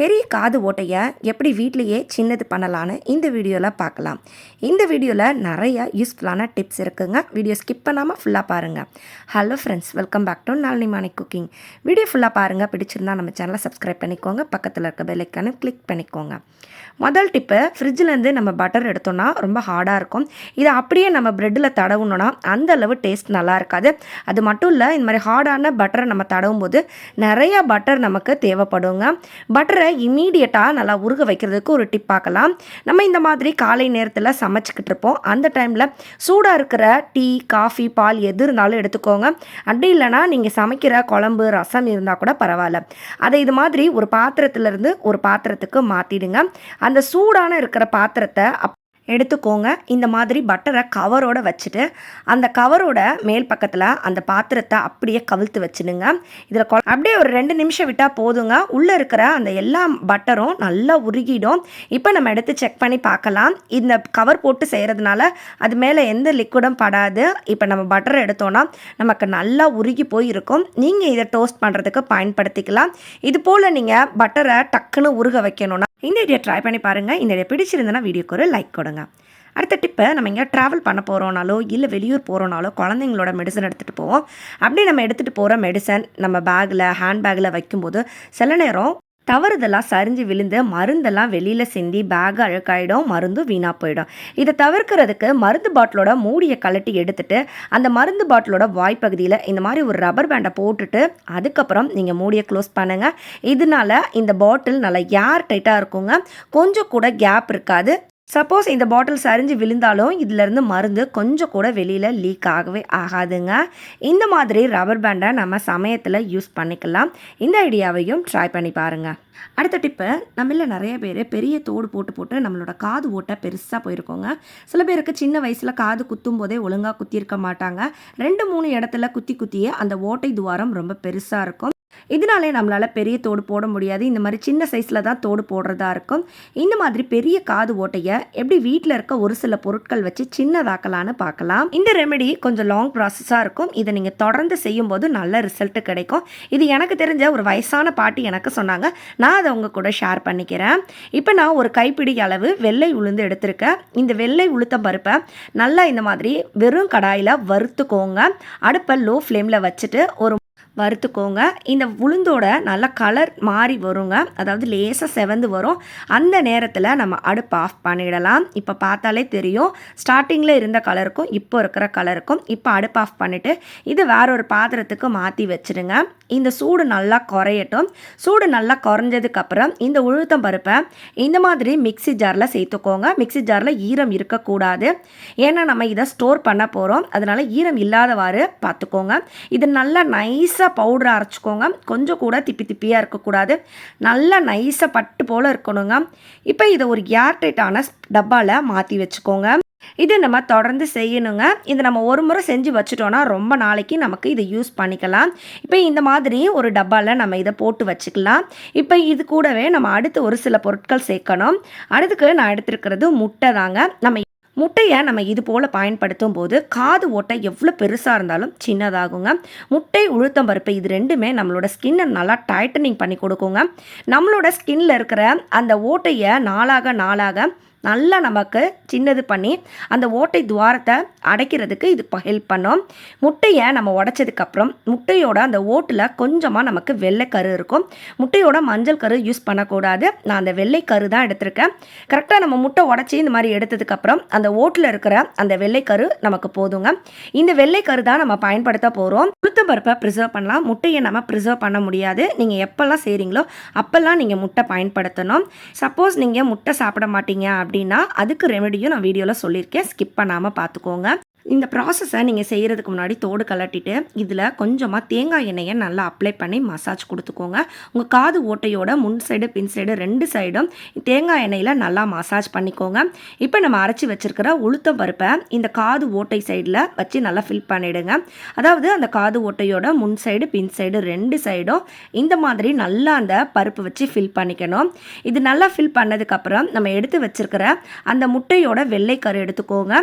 பெரிய காது ஓட்டையை எப்படி வீட்லேயே சின்னது பண்ணலான்னு இந்த வீடியோவில் பார்க்கலாம். இந்த வீடியோவில் நிறைய யூஸ்ஃபுல்லான டிப்ஸ் இருக்குங்க. வீடியோ ஸ்கிப் பண்ணாமல் ஃபுல்லாக பாருங்கள் hello friends welcome back to Nalini Mani cooking video ஃபுல்லாக பாருங்கள் பிடிச்சிருந்தா நம்ம சேனலை சப்ஸ்கிரைப் பண்ணிக்கோங்க. பக்கத்தில் இருக்க பெல்லைக்கானு கிளிக் பண்ணிக்கோங்க. முதல் டிப்பு ஃப்ரிட்ஜிலேருந்து நம்ம பட்டர் எடுத்தோம்னா ரொம்ப ஹார்டாக இருக்கும். இதை அப்படியே நம்ம ப்ரெட்டில் தடவுனோன்னா அந்த அளவு டேஸ்ட் நல்லா இருக்காது. அது மட்டும் இல்லை இந்த மாதிரி ஹார்டான பட்டரை நம்ம தடவும் போது நிறையா பட்டர் நமக்கு தேவைப்படுங்க. பட்டரை இமீடியட்டாக நல்லா உருக வைக்கிறதுக்கு ஒரு டிப் பார்க்கலாம். நம்ம இந்த மாதிரி காலை நேரத்தில் சமைச்சிக்கிட்டு இருப்போம். அந்த டைமில் சூடாக இருக்கிற டீ காஃபி பால் எது இருந்தாலும் எடுத்துக்கோங்க. அப்படி இல்லைன்னா நீங்கள் சமைக்கிற குழம்பு ரசம் இருந்தால் கூட பரவாயில்ல. அதை இது மாதிரி ஒரு பாத்திரத்துலேருந்து ஒரு பாத்திரத்துக்கு மாற்றிடுங்க அந்த சூடான இருக்கிற பாத்திரத்தை அப் எடுத்துக்கோங்க. இந்த மாதிரி பட்டரை கவரோட வச்சுட்டு அந்த கவரோட மேல் பக்கத்தில் அந்த பாத்திரத்தை அப்படியே கவிழ்த்து வச்சுடுங்க. இதில் கொ அப்படியே ஒரு ரெண்டு நிமிஷம் விட்டால் போதுங்க. உள்ளே இருக்கிற அந்த எல்லா பட்டரும் நல்லா உருகிடும். இப்போ நம்ம எடுத்து செக் பண்ணி பார்க்கலாம். இந்த கவர் போட்டு செய்கிறதுனால அது மேலே எந்த லிக்விடும் படாது. இப்போ நம்ம பட்டரை எடுத்தோன்னா நமக்கு நல்லா உருகி போய் இருக்கும் நீங்கள் இதை டோஸ்ட் பண்ணுறதுக்கு பயன்படுத்திக்கலாம். இது போல் நீங்கள் பட்டரை டக்குன்னு உருக வைக்கணும்னா இந்த ஐடியா ட்ரை பண்ணி பாருங்கள் இந்த ஐடியா பிடிச்சிருந்தனா வீடியோக்கு ஒரு லைக் கொடுங்க. அடுத்த டிப்பை நம்ம எங்கேயா ட்ராவல் பண்ண போகிறோனாலோ இல்லை வெளியூர் போகிறோனாலோ குழந்தைங்களோட மெடிசன் எடுத்துகிட்டு போவோம். அப்படி நம்ம எடுத்துகிட்டு போகிற மெடிசன் நம்ம பேக்கில் ஹேண்ட் பேக்கில் வைக்கும்போது சில நேரம் தவறுதெல்லாம் சரிஞ்சு விழுந்து மருந்தெல்லாம் வெளியில் சிந்தி பேக் அழுக்காயிடும் மருந்தும் வீணாக போயிடும். இதை தவிர்க்கிறதுக்கு மருந்து பாட்டிலோட மூடியை கழட்டி எடுத்துட்டு அந்த மருந்து பாட்டிலோட வாய்ப்பகுதியில் இந்த மாதிரி ஒரு ரப்பர் பேண்டை போட்டுட்டு அதுக்கப்புறம் நீங்கள் மூடியை க்ளோஸ் பண்ணுங்கள் இதனால இந்த பாட்டில் நல்லா ஏர் டைட்டாக இருக்குங்க. கொஞ்சம் கூட கேப் இருக்காது. சப்போஸ் இந்த பாட்டில் சரிஞ்சு விழுந்தாலும் இதிலேருந்து மருந்து கொஞ்சம் கூட வெளியில் லீக் ஆகவே ஆகாதுங்க. இந்த மாதிரி ரப்பர் பேண்டை நம்ம சமயத்தில் யூஸ் பண்ணிக்கலாம். இந்த ஐடியாவையும் ட்ரை பண்ணி பாருங்கள் அடுத்த டிப்பு நம்மள நிறைய பேர் பெரிய தோடு போட்டு போட்டு நம்மளோட காது ஓட்டை பெருசாக போயிருக்கோங்க. சில பேருக்கு சின்ன வயசில் காது குத்தும் போதே ஒழுங்காக குத்தியிருக்க மாட்டாங்க. ரெண்டு மூணு இடத்துல குத்தி குத்தியே அந்த ஓட்டை துவாரம் ரொம்ப பெருசாக இருக்கும். இதனாலே நம்மளால் பெரிய தோடு போட முடியாது. இந்த மாதிரி சின்ன சைஸில் தான் தோடு போடுறதா இருக்கும். இந்த மாதிரி பெரிய காது ஓட்டையை எப்படி வீட்டில் இருக்க ஒரு சில பொருட்கள் வச்சு சின்னதாக்கலான்னு பார்க்கலாம். இந்த ரெமெடி கொஞ்சம் லாங் ப்ராசஸாக இருக்கும். இதை நீங்கள் தொடர்ந்து செய்யும்போது நல்ல ரிசல்ட் கிடைக்கும். இது எனக்கு தெரிஞ்ச ஒரு வயசான பாட்டி எனக்கு சொன்னாங்க. நான் அதை உங்கள் கூட ஷேர் பண்ணிக்கிறேன். இப்போ நான் ஒரு கைப்பிடி அளவு வெள்ளை உளுந்து எடுத்திருக்கேன். இந்த வெள்ளை உளுத்தம் பருப்பை நல்லா இந்த மாதிரி வெறும் கடாயில் வறுத்துக்கோங்க. அடுப்பை லோ ஃப்ளேமில் வச்சுட்டு ஒரு வறுத்துக்கோங்க. இந்த உளுந்தோட நல்ல கலர் மாறி வருங்க. அதாவது லேசாக செவந்து வரும். அந்த நேரத்தில் நம்ம அடுப்பு ஆஃப் பண்ணிடலாம். இப்போ பார்த்தாலே தெரியும். ஸ்டார்டிங்கில் இருந்த கலருக்கும் இப்போ இருக்கிற கலருக்கும் இப்போ அடுப்பு ஆஃப் பண்ணிவிட்டு இது வேற ஒரு பாத்திரத்துக்கு மாற்றி வச்சுருங்க இந்த சூடு நல்லா குறையட்டும். சூடு நல்லா குறைஞ்சதுக்கப்புறம் இந்த உளுத்தம் பருப்பை இந்த மாதிரி மிக்சி ஜாரில் சேர்த்துக்கோங்க. மிக்சி ஜாரில் ஈரம் இருக்கக்கூடாது. ஏன்னா நம்ம இதை ஸ்டோர் பண்ண போகிறோம் அதனால் ஈரம் இல்லாதவாறு பார்த்துக்கோங்க. இது நல்லா நைஸாக நைஸாக பவுடரை அரைச்சிக்கோங்க. கொஞ்சம் கூட திப்பி திப்பியாக இருக்கக்கூடாது. நல்லா நைஸாக பட்டு போல் இருக்கணுங்க. இப்போ இதை ஒரு ஏர்டைட்டான டப்பாவில் மாற்றி வச்சுக்கோங்க. இது நம்ம தொடர்ந்து செய்யணுங்க. இது நம்ம ஒரு முறை செஞ்சு வச்சுட்டோன்னா ரொம்ப நாளைக்கு நமக்கு இதை யூஸ் பண்ணிக்கலாம். இப்போ இந்த மாதிரி ஒரு டப்பாவில் நம்ம இதை போட்டு வச்சுக்கலாம். இப்போ இது கூடவே நம்ம அடுத்து ஒரு சில பொருட்கள் சேர்க்கணும். அடுத்துக்கு நான் எடுத்துருக்கிறது முட்டை தாங்க. நம்ம முட்டையை நம்ம இது போல் பயன்படுத்தும் போது காது ஓட்டை எவ்வளோ பெருசாக இருந்தாலும் சின்னதாகுங்க. முட்டை உளுத்தம் பருப்பு இது ரெண்டுமே நம்மளோட ஸ்கின்னை நல்லா டைட்டனிங் பண்ணி கொடுக்குங்க. நம்மளோட ஸ்கின்னில் இருக்கிற அந்த ஓட்டையை நாளாக நாளாக நல்லா நமக்கு சின்னது பண்ணி அந்த ஓட்டை துவாரத்தை அடைக்கிறதுக்கு இது ஹெல்ப் பண்ணும். முட்டையை நம்ம உடச்சதுக்கப்புறம் முட்டையோட அந்த ஓட்டில் கொஞ்சமாக நமக்கு வெள்ளை கரு இருக்கும். முட்டையோட மஞ்சள் கரு யூஸ் பண்ணக்கூடாது. நான் அந்த வெள்ளை கரு தான் எடுத்திருக்கேன். கரெக்டாக நம்ம முட்டை உடச்சி இந்த மாதிரி எடுத்ததுக்கப்புறம் அந்த ஓட்டில் இருக்கிற அந்த வெள்ளைக்கரு நமக்கு போதுங்க. இந்த வெள்ளைக்கரு தான் நம்ம பயன்படுத்த போகிறோம் உளுத்தம் பருப்பை ப்ரிசர்வ் பண்ணலாம். முட்டையை நம்ம ப்ரிசர்வ் பண்ண முடியாது. நீங்கள் எப்போல்லாம் செய்கிறீங்களோ அப்போல்லாம் நீங்கள் முட்டை பயன்படுத்தணும். சப்போஸ் நீங்கள் முட்டை சாப்பிட மாட்டீங்க அப்படி அதுக்கு ரெமெடியும் நான் வீடியோவில் சொல்லியிருக்கேன். ஸ்கிப் பண்ணாமல் பார்த்துக்கோங்க. இந்த ப்ராசஸை நீங்கள் செய்கிறதுக்கு முன்னாடி தோடு கலட்டிட்டு இதில் கொஞ்சமாக தேங்காய் எண்ணெயை நல்லா அப்ளை பண்ணி மசாஜ் கொடுத்துக்கோங்க. உங்கள் காது ஓட்டையோட முன் சைடு பின் சைடு ரெண்டு சைடும் தேங்காய் எண்ணெயில் நல்லா மசாஜ் பண்ணிக்கோங்க. இப்போ நம்ம அரைச்சி வச்சுருக்கிற உளுத்தம் பருப்பை இந்த காது ஓட்டை சைடில் வச்சு நல்லா ஃபில் பண்ணிவிடுங்க அதாவது அந்த காது ஓட்டையோட முன் சைடு பின் சைடு ரெண்டு சைடும் இந்த மாதிரி நல்லா அந்த பருப்பு வச்சு ஃபில் பண்ணிக்கணும். இது நல்லா ஃபில் பண்ணதுக்கப்புறம் நம்ம எடுத்து வச்சுருக்கிற அந்த முட்டையோட வெள்ளைக்கரு எடுத்துக்கோங்க.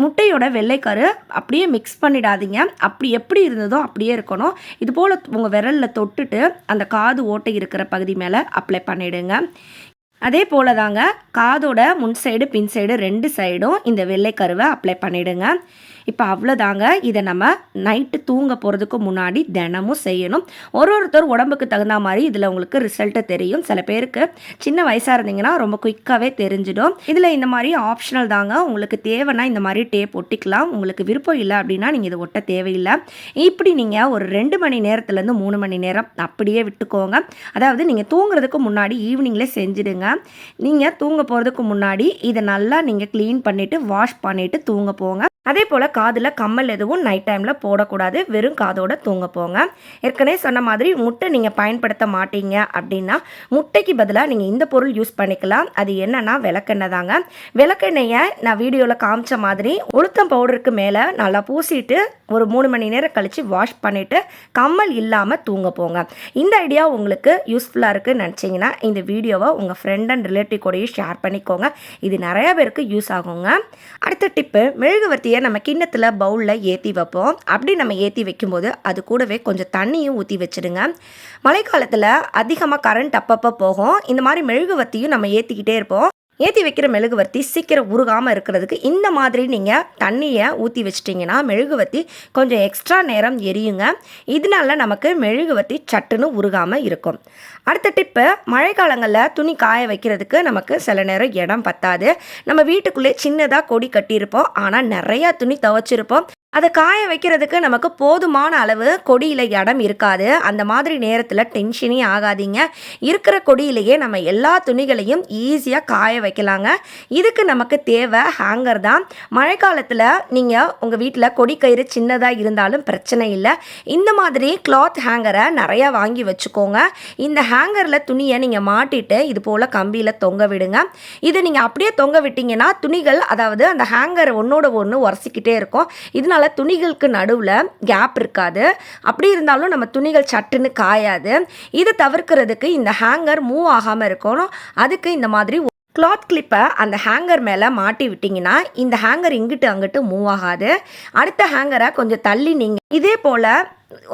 முட்டையோட வெள்ளைக்கரு அப்படியே மிக்ஸ் பண்ணிடாதீங்க. அப்படி எப்படி இருந்ததோ அப்படியே இருக்கணும். இது போல் உங்கள் விரலில் தொட்டுட்டு அந்த காது ஓட்டை இருக்கிற பகுதி மேலே அப்ளை பண்ணிவிடுங்க அதே போல் தாங்க காதோட முன் சைடு பின் சைடு ரெண்டு சைடும் இந்த வெள்ளைக்கருவை அப்ளை பண்ணிவிடுங்க இப்போ அவ்வளோதாங்க இதை நம்ம நைட்டு தூங்க போகிறதுக்கு முன்னாடி தினமும் செய்யணும். ஒரு ஒருத்தர் உடம்புக்கு தகுந்த மாதிரி இதில் உங்களுக்கு ரிசல்ட்டு தெரியும். சில பேருக்கு சின்ன வயசாக இருந்தீங்கன்னா ரொம்ப குயிக்காகவே தெரிஞ்சிடும். இதில் இந்த மாதிரி ஆப்ஷனல் தாங்க. உங்களுக்கு தேவைன்னா இந்த மாதிரி டேப் ஒட்டிக்கலாம். உங்களுக்கு விருப்பம் இல்லை அப்படின்னா நீங்கள் இதை ஒட்ட தேவையில்லை. இப்படி நீங்கள் ஒரு ரெண்டு மணி நேரத்துலேருந்து மூணு மணி நேரம் அப்படியே விட்டுக்கோங்க. அதாவது நீங்கள் தூங்குறதுக்கு முன்னாடி ஈவினிங்கில் செஞ்சுடுங்க. நீங்கள் தூங்க போகிறதுக்கு முன்னாடி இதை நல்லா நீங்கள் க்ளீன் பண்ணிவிட்டு வாஷ் பண்ணிவிட்டு தூங்க போங்க. அதே போல் காதில் கம்மல் எதுவும் நைட் டைமில் போடக்கூடாது. வெறும் காதோட தூங்க போங்க. ஏற்கனவே சொன்ன மாதிரி முட்டை நீங்கள் பயன்படுத்த மாட்டீங்க அப்படின்னா முட்டைக்கு பதிலாக நீங்கள் இந்த பொருள் யூஸ் பண்ணிக்கலாம். அது என்னன்னா விளக்கெண்ணெய் தாங்க. விளக்கெண்ணெயை நான் வீடியோவில் காமிச்ச மாதிரி உளுத்தம் பவுடருக்கு மேலே நல்லா பூசிட்டு ஒரு மூணு மணி நேரம் கழித்து வாஷ் பண்ணிவிட்டு கம்மல் இல்லாமல் தூங்க போங்க. இந்த ஐடியா உங்களுக்கு யூஸ்ஃபுல்லாக இருக்குன்னு நினச்சிங்கன்னா இந்த வீடியோவை உங்கள் ஃப்ரெண்ட் அண்ட் ரிலேட்டிவ் கூடயும் ஷேர் பண்ணிக்கோங்க. இது நிறையா பேருக்கு யூஸ் ஆகுங்க. அடுத்த டிப்பு மெழுகுவர்த்தி மெழுகுவர்த்தியை நம்ம கிண்ணத்தில் பவுலில் ஏற்றி வைப்போம். அப்படி நம்ம ஏற்றி வைக்கும்போது அது கூடவே கொஞ்சம் தண்ணியும் ஊற்றி வச்சுடுங்க. மழைக்காலத்தில் அதிகமாக கரண்ட் அப்பப்போ போகும். இந்த மாதிரி மெழுகுவர்த்தியும் நம்ம ஏற்றிக்கிட்டே இருப்போம். ஏற்றி வைக்கிற மெழுகுவர்த்தி சீக்கிரம் உருகாமல் இருக்கிறதுக்கு இந்த மாதிரி நீங்கள் தண்ணியை ஊற்றி வச்சிட்டிங்கன்னா மெழுகுவர்த்தி கொஞ்சம் எக்ஸ்ட்ரா நேரம் எரியுங்க. இதனால நமக்கு மெழுகுவர்த்தி சட்டுன்னு உருகாமல் இருக்கும். அடுத்த டிப்பு மழைக்காலங்களில் துணி காய வைக்கிறதுக்கு நமக்கு சில நேரம் இடம் பத்தாது. நம்ம வீட்டுக்குள்ளே சின்னதாக கொடி கட்டியிருப்போம். ஆனால் நிறையா துணி துவைச்சிருப்போம். அதை காய வைக்கிறதுக்கு நமக்கு போதுமான அளவு கொடியில் இடம் இருக்காது. அந்த மாதிரி நேரத்தில் டென்ஷனே ஆகாதீங்க. இருக்கிற கொடியிலேயே நம்ம எல்லா துணிகளையும் ஈஸியாக காய வைக்கலாங்க. இதுக்கு நமக்கு தேவை ஹேங்கர் தான். மழைக்காலத்தில் நீங்கள் உங்கள் வீட்டில் கொடி கயிறு சின்னதாக இருந்தாலும் பிரச்சனை இல்லை. இந்த மாதிரி கிளாத் ஹேங்கரை நிறையா வாங்கி வச்சுக்கோங்க. இந்த ஹேங்கரில் துணியை நீங்கள் மாட்டிட்டு இது போல் கம்பியில் தொங்க விடுங்க. இது நீங்கள் அப்படியே தொங்க விட்டிங்கன்னா துணிகள் அதாவது அந்த ஹேங்கர் ஒன்றோட ஒன்று உரசிக்கிட்டே இருக்கும். இதனால துணிகளுக்கு நடுவில் கேப் இருக்காது. அப்படி இருந்தாலும் நம்ம துணிகள் சட்டுன்னு காயாது. இதை தவிர்க்கிறதுக்கு இந்த ஹேங்கர் மூவ் ஆகாமல் இருக்கணும். அதுக்கு இந்த மாதிரி கிளாத் கிளிப்பை அந்த ஹேங்கர் மேலே மாட்டி விட்டிங்கன்னா இந்த ஹேங்கர் இங்கிட்டு அங்கிட்டு மூவ் ஆகாது. அடுத்த ஹேங்கரை கொஞ்சம் தள்ளி நீங்கள் இதே போல்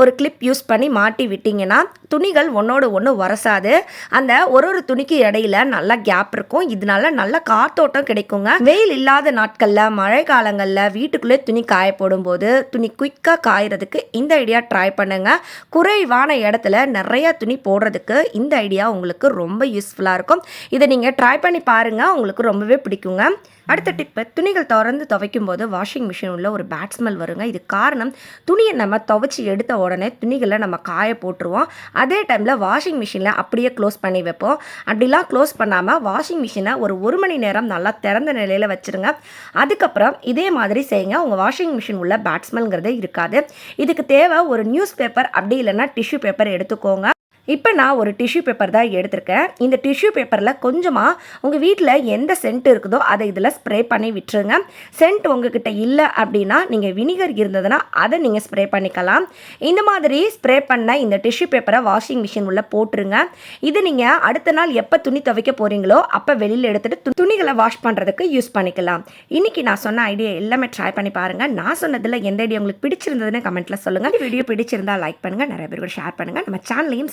ஒரு கிளிப் யூஸ் பண்ணி மாட்டி விட்டிங்கன்னா துணிகள் ஒன்றோடு ஒன்று உரசாது. அந்த ஒரு ஒரு துணிக்கு இடையில நல்லா கேப் இருக்கும். இதனால நல்ல காத்தோட்டம் கிடைக்குங்க. வெயில் இல்லாத நாட்களில் மழை காலங்களில் வீட்டுக்குள்ளே துணி காய போடும்போது துணி குயிக்காக காயறதுக்கு இந்த ஐடியா ட்ரை பண்ணுங்கள் குறைவான இடத்துல நிறைய துணி போடுறதுக்கு இந்த ஐடியா உங்களுக்கு ரொம்ப யூஸ்ஃபுல்லாக இருக்கும். இதை நீங்கள் ட்ரை பண்ணி பாருங்கள் உங்களுக்கு ரொம்பவே பிடிக்குங்க. அடுத்த டிப்பு துணிகள் திறந்து துவைக்கும் போது வாஷிங் மிஷின் உள்ள ஒரு பேட் ஸ்மெல் வருங்க. இது காரணம் துணியை நம்ம துவைச்சி எடுத்து உடனே துணிகளை நம்ம காய போட்டுருவோம். அதே டைமில் வாஷிங் மிஷினில் அப்படியே க்ளோஸ் பண்ணி வைப்போம். அப்படிலாம் க்ளோஸ் பண்ணாமல் வாஷிங் மிஷினை ஒரு ஒரு மணி நேரம் நல்லா திறந்த நிலையில் வச்சுருங்க. அதுக்கப்புறம் இதே மாதிரி செய்யுங்க. உங்கள் வாஷிங் மிஷின் உள்ள பேட்ஸ்மெல்ங்கிறதே இருக்காது. இதுக்கு தேவை ஒரு நியூஸ் பேப்பர் அப்படி இல்லைன்னா டிஷ்யூ பேப்பர் எடுத்துக்கோங்க. இப்போ நான் ஒரு டிஷ்யூ பேப்பர் தான் எடுத்திருக்கேன். இந்த டிஷ்யூ பேப்பரில் கொஞ்சமாக உங்கள் வீட்டில் எந்த சென்ட் இருக்குதோ அதை இதில் ஸ்ப்ரே பண்ணி விட்டுருங்க. சென்ட் உங்ககிட்ட இல்லை அப்படின்னா நீங்கள் வினிகர் இருந்ததுன்னா அதை நீங்கள் ஸ்ப்ரே பண்ணிக்கலாம். இந்த மாதிரி ஸ்ப்ரே பண்ண இந்த டிஷ்யூ பேப்பரை வாஷிங் மிஷின் உள்ளே போட்டுருங்க. இது நீங்கள் அடுத்த நாள் எப்போ துணி துவைக்க போகிறீங்களோ அப்போ வெளியில் எடுத்துகிட்டு துணிகளை வாஷ் பண்ணுறதுக்கு யூஸ் பண்ணிக்கலாம். இன்றைக்கி நான் சொன்ன ஐடியா எல்லாமே ட்ரை பண்ணி பாருங்கள் நான் சொன்னதில் எந்த ஐடியா உங்களுக்கு பிடிச்சிருந்ததுன்னு கமெண்ட்டில் சொல்லுங்கள் வீடியோ பிடிச்சிருந்தா லைக் பண்ணுங்கள் நிறைய பேர் ஷேர் பண்ணுங்கள் நம்ம சேனலையும்